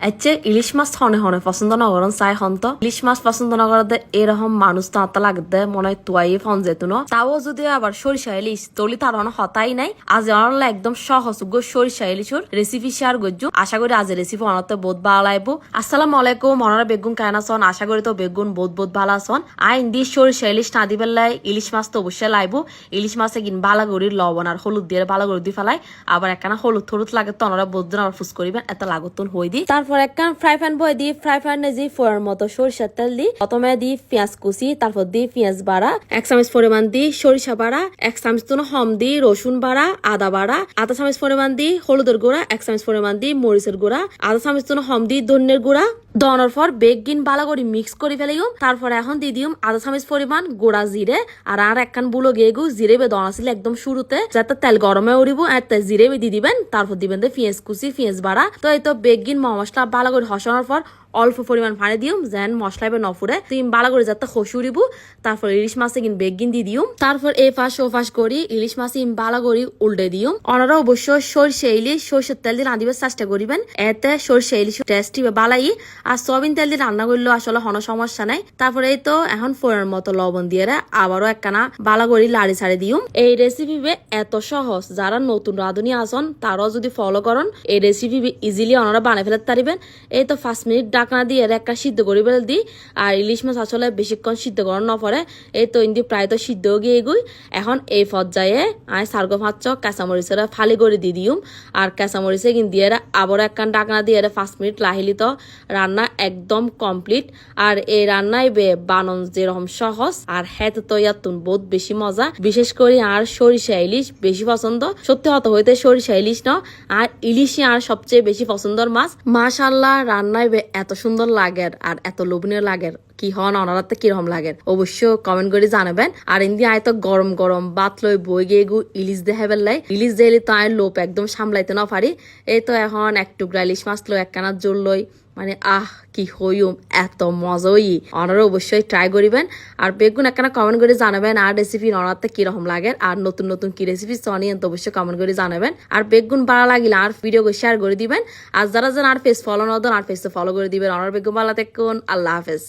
আচ্ছা ইলিশ মাছ হনে হনে পছন্দ নগরন চাই হন্ত ইলিশ মাছ পছন্দ নগরতে এরকম মানুষ তো আত্মা লাগতে মনে হয় তুয়াই ফন যেতুন তাও যদি আবার সরিষা ইলিশ তলি তার হতাই নাই আজ অনল একদম সহজ গো সরিষা ইলিশর রেসিপি শেয়ার করছু আশা করি আজ রেসিপি অনতে বহুত ভালো লাগবো আসসালামু আলাইকুম মনারা বেগুন কায়না সন আশা করি তো বেগুন বহুত বহুত ভালো আছন আইন দি সরিষা ইলিশ না দি পেলাই ইলিশ মাছ তো অবশ্যই লাইবো ইলিশ মাছে কিন বালা গড়ির লবণ আর হলুদ দিয়ে বালা গড়ি দি ফেলাই আবার একখানা হলুদ থলুদ লাগে তো অনরা বহুত দিন আবার ফুস করিবেন এত লাগতন হই দি তারপর একখান ফ্রাই প্যান বয় দিয়ে ফ্রাই প্যানে দি ফোয়ার মতো সরিষার তেল দিই প্রথমে দি পেঁয়াজ কুচি, তারপর দিই পেঁয়াজ বাড়া, এক চামচ পরিমাণ দিই সরিষা বাড়া, এক চামচ তো হম দি রসুন বাড়া, আদা বাড়া, আধা চামচ পরিমাণ দিই হলুদের গুঁড়া, এক চামচ পরিমাণ দিই মরিচের গুঁড়া, আধা চামচ তো হম দিই ধন্যের গুঁড়া দনের পর বেগিন ভালো করে মিক্স করে ফেলিম তারপর এখন দিয়ে দিম আধা চামচ পরিমাণ গোড়া জিরে আর আর একখান বুলো গেগু জিরে বে দন আসলে একদম শুরুতে। যাতে তেল গরমে উড়িব আর তাই জিরে বে দিয়ে দিবেন। তারপর দিবেন দে পেঁয়াজ কুচি পেঁয়াজ বাড়া। তো এই তো বেগিন মশলা ভালো করে হসানোর পর অল্প পরিমাণ পানি দিম যেন মশলা এবার নফুরে তুই বালা করে যাতে খসুরিব তারপর ইলিশ মাছে কিন বেগিন দি দিম তারপর এ ফাঁস ও ফাঁস করি ইলিশ মাছে ইম বালা করি উল্টে দিম অনারা অবশ্য সরষে ইলিশ সরষের তেল দিয়ে রাঁধিবার চেষ্টা করিবেন। এতে সরষে ইলিশ টেস্টি বা বালাই। আর সয়াবিন তেল দিয়ে রান্না করলেও আসলে কোনো সমস্যা নাই। তারপরে এই তো এখন ফোড়ের মতো লবণ দিয়ে রে আবারও একখানা বালা করি লাড়ি ছাড়ি দিম এই রেসিপি এত সহজ। যারা নতুন রাঁধুনি আসন তারাও যদি ফলো করন, এই রেসিপি ইজিলি ওনারা বানিয়ে ফেলতে পারিবেন। এই তো পাঁচ মিনিট ডাকনা দিয়ে একটা সিদ্ধ করি ফেলে দিই আর ইলিশ মাছ আসলে বেশিক্ষণ সিদ্ধ করার না পরে এই তো ইন্দি প্রায় তো সিদ্ধ গিয়ে গুই। এখন এই পর্যায়ে আমি সার্গ ফাঁচ কাঁচামরিচের ফালি করে দিয়ে দিউম আর কাঁচামরিচে কিন্তু দিয়ে আবার একখান ডাকনা দিয়ে এরা পাঁচ মিনিট লাহিলি তো রান্না একদম কমপ্লিট। আর এই রান্নায় বে বানন যেরকম সহজ, আর হেতে তো ইয়াতুন বহুত বেশি মজা। বিশেষ করে আর সরিষা ইলিশ বেশি পছন্দ। সত্যি হতে হইতে সরিষা ইলিশ ন, আর ইলিশই আর সবচেয়ে বেশি পছন্দর মাছ। মাশাল্লাহ রান্নায় বে এত সুন্দর লাগের আর এত লোভনীয় লাগে কি হন অনারাতে কীরকম লাগে? অবশ্য কমেন্ট করে জানাবেন। আর ইন্দি আয় তো গরম গরম, বাত লই বই গিয়ে গু ইলিশ দেহে বেলাই ইলিশ দিলে তো আয় লোপ একদম সামলাইতে না পারি। এই তো এখন এক টুকরা ইলিশ মাছ লই একখানা জোর লই। মানে আহ, কি হইম এত মজাই। অনারা অবশ্যই ট্রাই করিবেন। আর বেগুন একখানা কমেন্ট করে জানাবেন, আর রেসিপি অনারতে কীরকম লাগে, আর নতুন নতুন কি রেসিপি সনিয়েন তো অবশ্যই কমেন্ট করে জানাবেন। আর বেগুন ভালো লাগিলে আর ভিডিও শেয়ার করে দিবেন। আর যারা যারা আর ফেস ফলো নদন আর ফেস ফলো করে দিবেন। অনার বেগুন ভালো থাকুন, আল্লাহ হাফেজ।